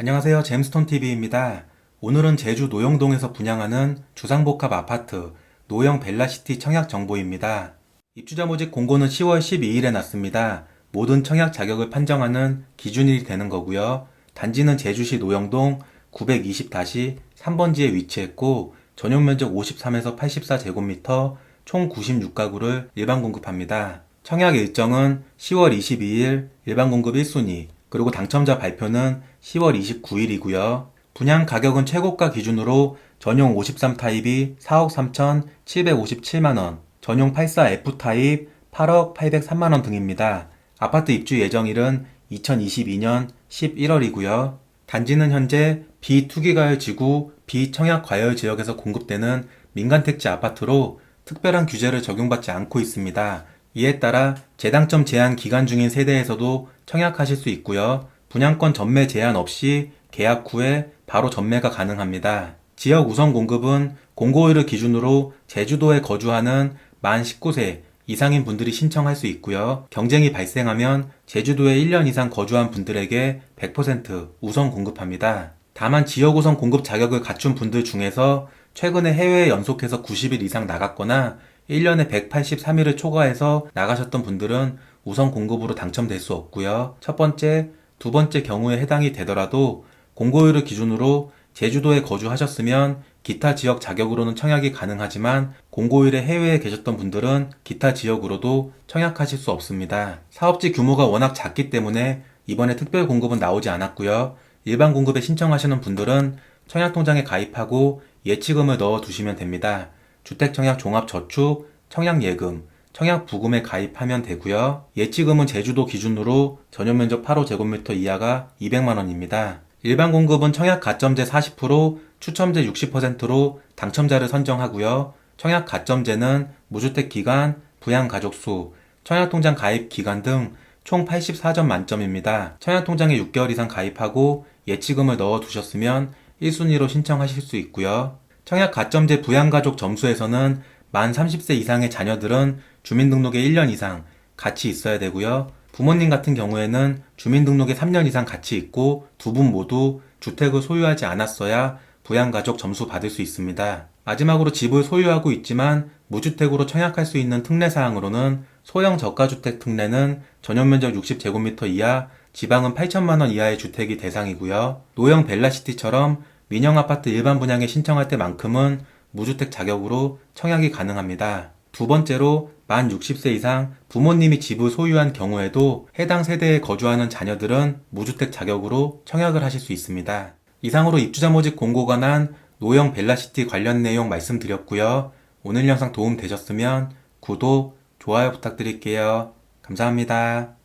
안녕하세요. 잼스톤TV입니다. 오늘은 제주 노영동에서 분양하는 주상복합 아파트 노영 벨라시티 청약 정보입니다. 입주자 모집 공고는 10월 12일에 났습니다. 모든 청약 자격을 판정하는 기준일이 되는 거고요. 단지는 제주시 노영동 920-3번지에 위치했고 전용 면적 53에서 84제곱미터 총 96가구를 일반 공급합니다. 청약 일정은 10월 22일 일반 공급 1순위, 그리고 당첨자 발표는 10월 29일이고요. 분양 가격은 최고가 기준으로 전용 53 타입이 4억 3,757만원, 전용 84F 타입 8억 803만원 등입니다. 아파트 입주 예정일은 2022년 11월이고요. 단지는 현재 비투기가열 지구 비청약 과열 지역에서 공급되는 민간택지 아파트로 특별한 규제를 적용받지 않고 있습니다. 이에 따라 재당점 제한 기간 중인 세대에서도 청약하실 수 있고요. 분양권 전매 제한 없이 계약 후에 바로 전매가 가능합니다. 지역 우선 공급은 공고일을 기준으로 제주도에 거주하는 만 19세 이상인 분들이 신청할 수 있고요. 경쟁이 발생하면 제주도에 1년 이상 거주한 분들에게 100% 우선 공급합니다. 다만 지역 우선 공급 자격을 갖춘 분들 중에서 최근에 해외에 연속해서 90일 이상 나갔거나 1년에 183일을 초과해서 나가셨던 분들은 우선 공급으로 당첨될 수 없고요. 첫 번째, 두 번째 경우에 해당이 되더라도 공고일을 기준으로 제주도에 거주하셨으면 기타 지역 자격으로는 청약이 가능하지만 공고일에 해외에 계셨던 분들은 기타 지역으로도 청약하실 수 없습니다. 사업지 규모가 워낙 작기 때문에 이번에 특별 공급은 나오지 않았고요. 일반 공급에 신청하시는 분들은 청약통장에 가입하고 예치금을 넣어 두시면 됩니다. 주택청약 종합저축, 청약예금, 청약부금에 가입하면 되고요. 예치금은 제주도 기준으로 전용면적 8호 제곱미터 이하가 200만원입니다. 일반 공급은 청약 가점제 40%, 추첨제 60%로 당첨자를 선정하고요. 청약 가점제는 무주택 기간, 부양 가족 수, 청약통장 가입 기간 등 총 84점 만점입니다. 청약통장에 6개월 이상 가입하고 예치금을 넣어 두셨으면 1순위로 신청하실 수 있고요. 청약 가점제 부양가족 점수에서는 만 30세 이상의 자녀들은 주민등록에 1년 이상 같이 있어야 되고요. 부모님 같은 경우에는 주민등록에 3년 이상 같이 있고 두 분 모두 주택을 소유하지 않았어야 부양가족 점수 받을 수 있습니다. 마지막으로 집을 소유하고 있지만 무주택으로 청약할 수 있는 특례사항으로는 소형 저가주택 특례는 전용면적 60제곱미터 이하, 지방은 8천만원 이하의 주택이 대상이고요. 노형 벨라시티처럼 민영 아파트 일반 분양에 신청할 때만큼은 무주택 자격으로 청약이 가능합니다. 두 번째로 만 60세 이상 부모님이 집을 소유한 경우에도 해당 세대에 거주하는 자녀들은 무주택 자격으로 청약을 하실 수 있습니다. 이상으로 입주자 모집 공고가 난 노형 벨라시티 관련 내용 말씀드렸고요. 오늘 영상 도움 되셨으면 구독, 좋아요 부탁드릴게요. 감사합니다.